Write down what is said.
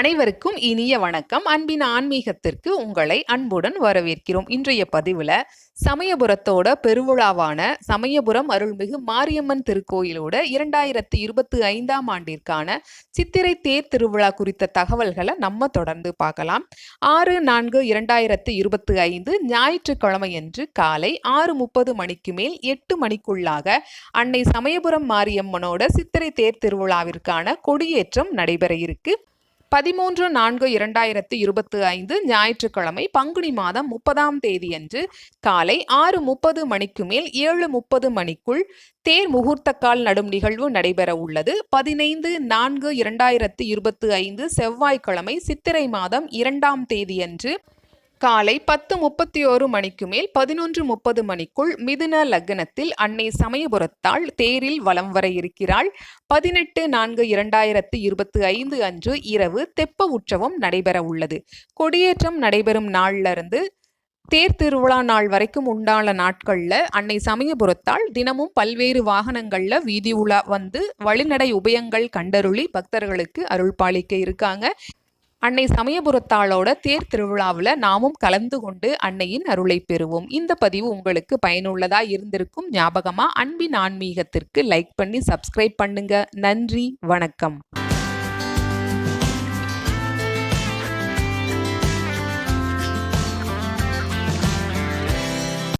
அனைவருக்கும் இனிய வணக்கம். அன்பின் ஆன்மீகத்திற்கு உங்களை அன்புடன் வரவேற்கிறோம். இன்றைய பதிவில் சமயபுரத்தோட பெருவிழாவான சமயபுரம் அருள்மிகு மாரியம்மன் திருக்கோயிலோட இரண்டாயிரத்தி இருபத்தி ஐந்தாம் ஆண்டிற்கான சித்திரை தேர் திருவிழா குறித்த தகவல்களை நம்ம தொடர்ந்து பார்க்கலாம். ஆறு நான்கு இரண்டாயிரத்தி இருபத்தி ஐந்து ஞாயிற்றுக்கிழமையன்று காலை ஆறு முப்பது மணிக்கு மேல் எட்டு மணிக்குள்ளாக அன்னை சமயபுரம் மாரியம்மனோட சித்திரை தேர் திருவிழாவிற்கான கொடியேற்றம் நடைபெற இருக்கு. பதிமூன்று நான்கு இரண்டாயிரத்து இருபத்தி ஐந்து ஞாயிற்றுக்கிழமை பங்குனி மாதம் முப்பதாம் தேதியன்று காலை ஆறு முப்பது மணிக்கு மேல் ஏழு முப்பது மணிக்குள் தேர் முகூர்த்தக்கால் நடும் நிகழ்வு நடைபெற உள்ளது. பதினைந்து நான்கு இரண்டாயிரத்து இருபத்தி ஐந்து செவ்வாய்க்கிழமை சித்திரை மாதம் இரண்டாம் தேதியன்று காலை பத்து முப்பத்தி ஓரு மணிக்கு மேல் பதினொன்று முப்பது மணிக்குள் மிதுன லக்னத்தில் அன்னை சமயபுரத்தால் தேரில் வலம் வர இருக்கிறாள். பதினெட்டு நான்கு இரண்டாயிரத்து இருபத்தி ஐந்து அன்று இரவு தெப்ப உற்சவம் நடைபெற உள்ளது. கொடியேற்றம் நடைபெறும் நாள்ல இருந்து தேர் திருவிழா நாள் வரைக்கும் உண்டான நாட்களில் அன்னை சமயபுரத்தால் தினமும் பல்வேறு வாகனங்களில் வீதி உலா வந்து வழிநடை உபயங்கள் கண்டருளி பக்தர்களுக்கு அருள் பாலிக்க இருக்காங்க. அன்னை சமயபுரத்தாளோட தேர் திருவிழாவில் நாமும் கலந்து கொண்டு அன்னையின் அருளை பெறுவோம். இந்த பதிவு உங்களுக்கு பயனுள்ளதா இருந்திருக்கும் ஞாபகமா அன்பின் ஆன்மீகத்திற்கு லைக் பண்ணி சப்ஸ்கிரைப் பண்ணுங்க. நன்றி வணக்கம்.